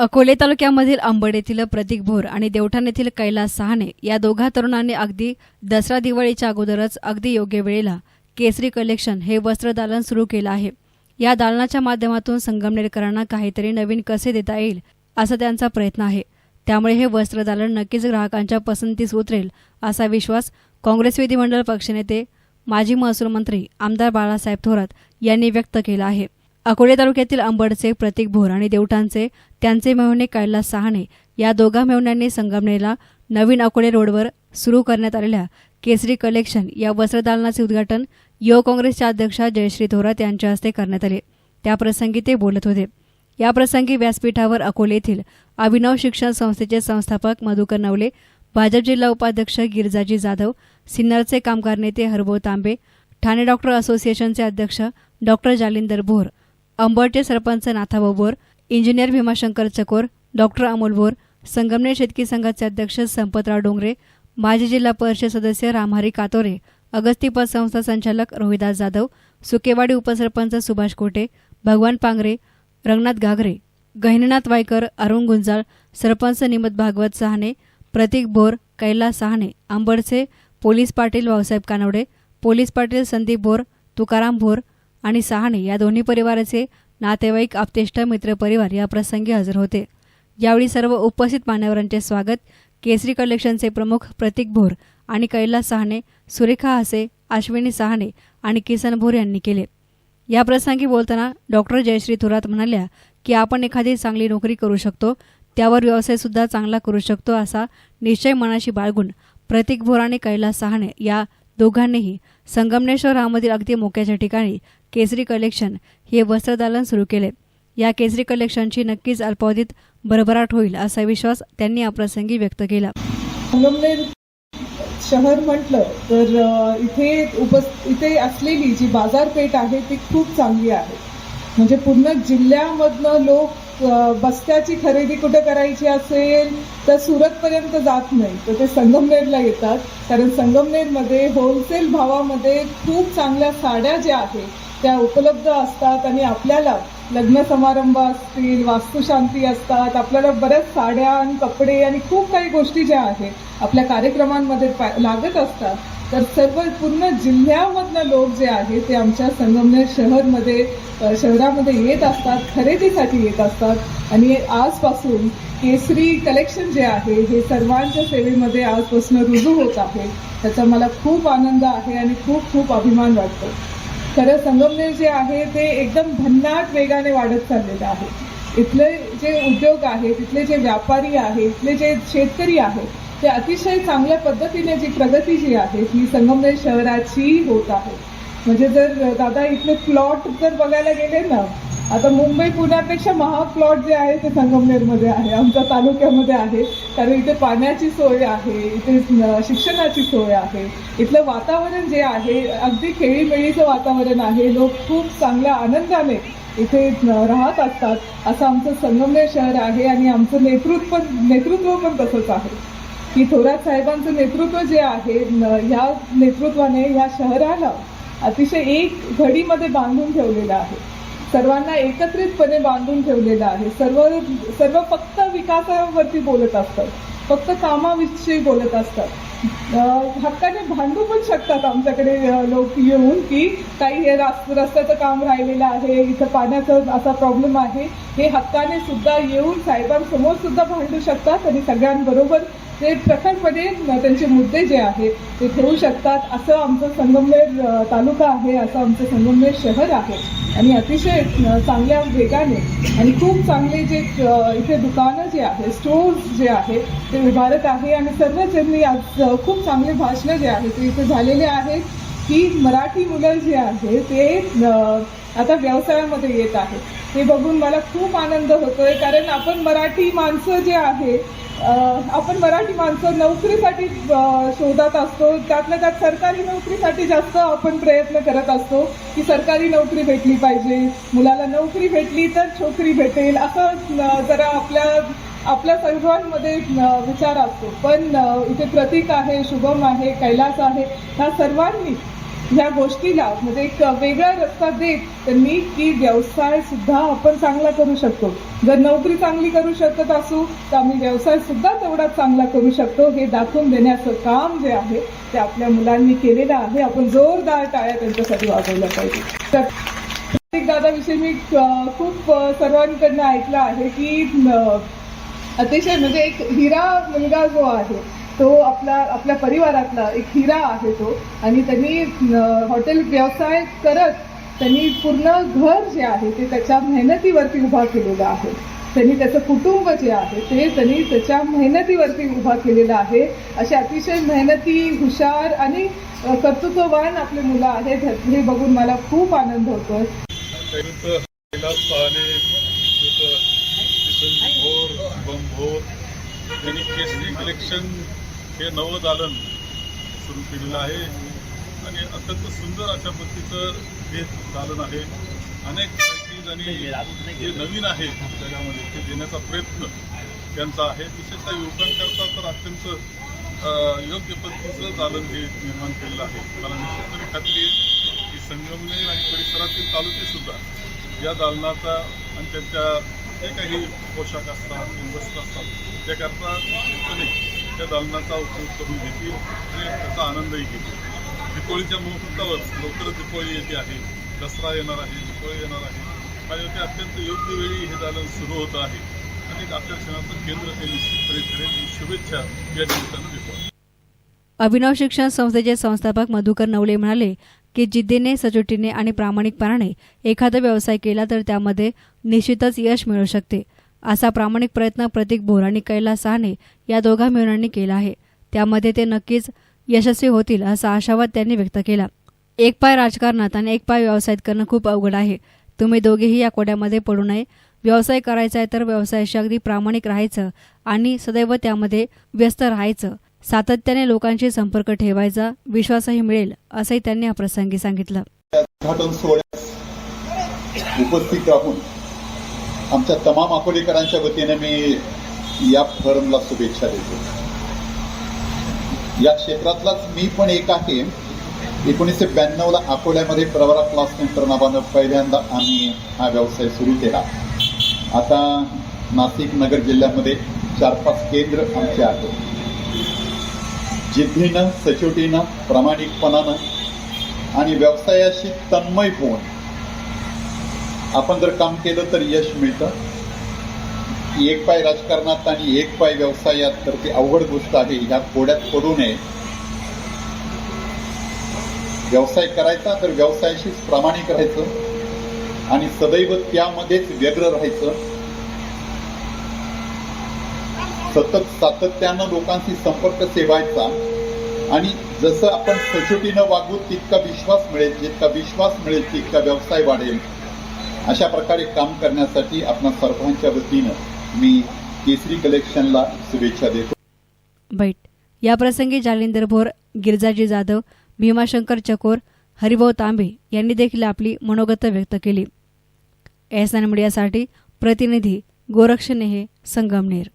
अकोले तालुक्यामधील अंबड येथील प्रतीक भोर आणि देवठाण येथील कैलास सहाने या दोघा तरुणांनी अगदी दसरा दिवाळीच्या अगोदरच अगदी योग्य वेळेला केसरी कलेक्शन हे वस्त्रदालन सुरू केलं आहे. या दालनाच्या माध्यमातून संगमनेरकरांना काहीतरी नवीन कसे देता येईल असा त्यांचा प्रयत्न आहे. त्यामुळे हे वस्त्रदालन नक्कीच ग्राहकांच्या पसंतीस उतरेल असा विश्वास काँग्रेस विधिमंडळ पक्षनेते माजी महसूल मंत्री आमदार बाळासाहेब थोरात यांनी व्यक्त केला आहे. अकोले तालुक्यातील अंबडचे प्रतीक भोर आणि देवठाणचे त्यांचे मेहुणे कैलास सहाणे या दोघा मेहुण्यांनी संगमनेरला नवीन अकोले रोडवर सुरू करण्यात आलेल्या केसरी कलेक्शन या वस्त्रदालनाचे उद्घाटन युवक काँग्रेसच्या अध्यक्षा जयश्री थोरात यांच्या हस्ते करण्यात आले. त्याप्रसंगी ते बोलत होते. याप्रसंगी व्यासपीठावर अकोले येथील अभिनव शिक्षण संस्थेचे संस्थापक मधुकर नवले भाजप जिल्हा उपाध्यक्ष गिरजाजी जाधव सिन्नरचे कामगार नेते हरभाऊ तांबे ठाणे डॉक्टर असोसिएशनचे अध्यक्ष डॉक्टर जालिंदर भोर अंबडचे सरपंच नाथा भोर इंजिनियर भीमाशंकर चकोर डॉक्टर अमोल बोर संगमनेर शेतकी संघाचे अध्यक्ष संपतराव डोंगरे माजी जिल्हा परिषद सदस्य रामहरी कातोरे अगस्ती पतसंस्था संचालक रोहिदास जाधव सुकेवाडी उपसरपंच सुभाष कोटे भगवान पांगरे रंगनाथ घागरे गहिनीनाथ वायकर अरुण गुंजाळ सरपंच निमत भागवत सहाने प्रतीक भोर कैलास सहाने आंबडचे पोलीस पाटील भाऊसाहेब कानवडे पोलीस पाटील संदीप भोर तुकाराम भोर आणि सहाणे या दोन्ही परिवाराचे नातेवाईक आप्तेष्ठ मित्र परिवार या प्रसंगी हजर होते. यावेळी सर्व उपस्थित मान्यवरांचे स्वागत. केसरी कलेक्शनचे प्रमुख प्रतीक भोर आणि कैलास सहाणे सुरेखा हसे अश्विनी सहाणे आणि किसन भोर यांनी केले. या प्रसंगी बोलताना डॉक्टर जयश्री थोरात म्हणाल्या की आपण एखादी चांगली नोकरी करू शकतो. त्यावर व्यवसाय सुद्धा चांगला करू शकतो असा निश्चय मनाशी बाळगून प्रतीक भोर आणि कैलास सहाणे या दोघांनीही संगमनेश्वरामधील अगदी मोक्याच्या ठिकाणी केसरी कलेक्शन हे वस्त्रदालन सुरू केले. या केसरी कलेक्शनची नक्कीच अल्पावधीत भरभराट होईल असा विश्वास त्यांनी याप्रसंगी व्यक्त केला. संगमनेर शहर म्हटलं तर इथे उपस इथे असलेली जी बाजारपेठ आहे ती खूप चांगली आहे. म्हणजे पूर्ण जिल्ह्यामधनं लोक बस्त्याची खरेदी कुठे करायची असेल तर सुरतपर्यंत जात नाही. तर ते संगमनेरला येतात. कारण संगमनेरमध्ये होलसेल भावामध्ये खूप चांगल्या साड्या ज्या आहेत त्या उपलब्ध असतात आणि आपल्याला लग्न समारंभ असतील वास्तुशांती असतात आपल्याला बऱ्याच साड्या आणि कपडे आणि खूप काही गोष्टी ज्या आहेत आपल्या कार्यक्रमांमध्ये लागत असतात. तर सर्व पूर्ण जिल्ह्यामधनं लोक जे आहेत ते आमच्या संगमनेर शहरमध्ये शहरामध्ये येत असतात खरेदीसाठी येत असतात. आणि आजपासून केसरी कलेक्शन जे आहे हे सर्वांच्या सेवेमध्ये आजपासून रुजू होत आहे. त्याचा मला खूप आनंद आहे आणि खूप खूप अभिमान वाटतो. खरं संगमनेर जे आहे ते एकदम भन्नाट वेगाने वाढत चाललेलं आहे. इथले जे उद्योग आहेत इथले जे व्यापारी आहेत इथले जे शेतकरी आहेत ते अतिशय चांगल्या पद्धतीने जी प्रगती जी आहे ही संगमनेर शहराची होत आहे. म्हणजे जर दादा इथले प्लॉट जर बघायला गेले ना आता मुंबई पुण्यापेक्षा महाग प्लॉट जे आहे ते संगमनेरमध्ये आहे आमच्या तालुक्यामध्ये आहे. कारण इथे पाण्याची सोय आहे इथे शिक्षणाची सोय आहे. इथलं वातावरण जे आहे अगदी खेळीमेळीचं वातावरण आहे. लोक खूप चांगल्या आनंदाने इथे राहत असतात. असं आमचं संगमनेर शहर आहे आणि आमचं नेतृत्व पण नेतृत्व पण तसंच आहे. की थोरात साहेबांचं नेतृत्व जे आहे न- ह्या नेतृत्वाने ह्या शहराला अतिशय एक घडीमध्ये बांधून ठेवलेलं आहे. सर्वांना एकत्रितपणे बांधून ठेवलेलं आहे. सर्व सर्व फक्त विकासावरती बोलत असतात. फक्त कामाविषयी बोलत असतात. हक्काने भांडू पण शकतात आमच्याकडे लोक येऊन की काही हे रस्त्याचं काम राहिलेलं आहे इथं पाण्याचा असा प्रॉब्लेम आहे. हे हक्काने सुद्धा येऊन साहेबांसमोर सुद्धा भांडू शकतात आणि सगळ्यांबरोबर ते प्रखरपणे त्यांचे मुद्दे जे आहेत ते ठेवू शकतात असं आमचं संगमनेर तालुका आहे असं आमचं संगमनेर शहर आहे. आणि अतिशय चांगल्या वेगाने आणि खूप चांगले जे इथे दुकानं जे आहे स्टोर्स जे आहेत ते उभारत आहे. आणि सर्वच यांनी आज खूप चांगले भाषणं जे आहेत ते इथे झालेले आहेत की मराठी मुलं जे आहे ते आता व्यवसायामध्ये येत आहे हे बघून मला खूप आनंद होतोय कारण आपण मराठी माणसं जे आहे आपण मराठी माणसं नोकरीसाठी शोधात असतो. त्यातल्या त्यात सरकारी नोकरीसाठी जास्त आपण प्रयत्न करत असतो की सरकारी नोकरी भेटली पाहिजे. मुलाला नोकरी भेटली तर छोकरी भेटेल. असं जरा आपल्या आपल्या सर्वांमध्ये विचार असतो. पण इथे प्रतीक आहे शुभम आहे कैलास आहे. ह्या सर्वांनी ह्या गोष्टीला म्हणजे एक वेगळा रस्ता देत त्यांनी की व्यवसाय सुद्धा आपण चांगला करू शकतो. जर नोकरी चांगली करू शकत असू तर आम्ही व्यवसाय सुद्धा तेवढाच चांगला करू शकतो. हे दाखवून देण्याचं काम जे आहे ते आपल्या मुलांनी केलेलं आहे. आपण जोरदार टाळ्या त्यांच्यासाठी वाजवल्या पाहिजे तर प्रत्येक दादाविषयी मी खूप सर्वांकडनं ऐकलं आहे की अतिशय म्हणजे एक हिरा मुलगा जो आहे तो आपला आपल्या परिवारातला एक हिरा आहे तो. आणि त्यांनी हॉटेल व्यवसाय करत त्यांनी पूर्ण घर जे आहे ते त्याच्या मेहनतीवरती उभा केलेलं आहे. त्यांनी त्याचं कुटुंब जे आहे ते त्यांनी त्याच्या मेहनतीवरती उभा केलेलं आहे. असे अतिशय मेहनती हुशार आणि कर्तृत्ववान आपले मुलं आहेत हे बघून मला खूप आनंद होतो केसरी कलेक्शन हे नवं दालन सुरू केलेलं आहे. आणि अत्यंत सुंदर अशा पद्धतीचं हे दालन आहे. अनेक व्हरायटीज आणि जे नवीन आहे जगामध्ये ते देण्याचा प्रयत्न त्यांचा आहे. विशेषतः युवकांकरता तर अत्यंत योग्य पद्धतीचं दालन हे निर्माण केलेलं आहे. मला निश्चितपणे खात्री आहे की संगमनेर आणि परिसरातील तालुके सुद्धा या दालनाचा आणि त्यांच्या जे काही पोशाख असतात वस्त्र असतात त्याकरता निश्चितपणे त्या दालनाचा उपयोग करून घेतील आणि त्याचा आनंदही घेतील. दीपावलीच्या मुहूर्तावर लवकरच दीपावली येते आहे दसरा येणार आहे दीपावली येणार आहे. माझ्या ते अत्यंत योग्य वेळी हे दालन सुरू होत आहे. आणि एक आकर्षणाचं केंद्र हे निश्चितपणे ठरेल. ही शुभेच्छा या निमित्तानं देतो. अभिनव शिक्षण संस्थेचे संस्थापक मधुकर नवले म्हणाले की जिद्दीने सचोटीने आणि प्रामाणिकपणाने एखादा व्यवसाय केला तर त्यामध्ये निश्चितच यश मिळू शकते. असा प्रामाणिक प्रयत्न प्रतीक भोर आणि कैलास सहाने या दोघा मिळवणांनी केला आहे. त्यामध्ये ते नक्कीच यशस्वी होतील असा आशावाद त्यांनी व्यक्त केला. एक पाय राजकारणात आणि एक पाय व्यवसायात करणं खूप अवघड आहे. तुम्ही दोघेही या कोड्यामध्ये पडू नये. व्यवसाय करायचा आहे तर व्यवसायाशी अगदी प्रामाणिक राहायचं आणि सदैव त्यामध्ये व्यस्त राहायचं. सातत्याने लोकांशी संपर्क ठेवायचा विश्वासही मिळेल असंही त्यांनी या प्रसंगी सांगितलं. उपस्थित राहून आमच्या तमाम अकोलेकरांच्या वतीने मी या फर्मला शुभेच्छा देतो. या क्षेत्रातलाच मी पण एक आहे. एकोणीसशे ब्याण्णवला अकोल्यामध्ये प्रवरा क्लास सेंटर नावानं पहिल्यांदा आम्ही हा व्यवसाय सुरू केला. आता नाशिक नगर जिल्ह्यामध्ये चार पाच केंद्र आमचे आहेत. जिद्दीनं सचोटीनं प्रामाणिकपणानं आणि व्यवसायाशी तन्मय होऊन आपण जर काम केलं तर यश मिळतं. एक पाय राजकारणात आणि एक पाय व्यवसायात तर ती अवघड गोष्ट आहे. ह्या कोड्यात पडू नये. व्यवसाय करायचा तर व्यवसायाशीच प्रामाणिक राहायचं. आणि सदैव त्यामध्येच व्यग्र राहायचं. सतत सातत्यानं लोकांशी संपर्क सेवायचा. आणि जसं आपण सचोटीनं वागू तितका विश्वास मिळेल. जितका विश्वास मिळेल तितका व्यवसाय वाढेल. अशा प्रकारे काम करण्यासाठी आपणा सर्वांच्या वतीनं मी केसरी कलेक्शनला शुभेच्छा देतो. बैठ. याप्रसंगी जालिंदर भोर गिरजाजी जाधव भीमाशंकर चकोर हरिभाऊ तांबे यांनी देखील आपली मनोगत व्यक्त केली. एस एन मीडियासाठी प्रतिनिधी गोरक्ष नेहे संगमनेर.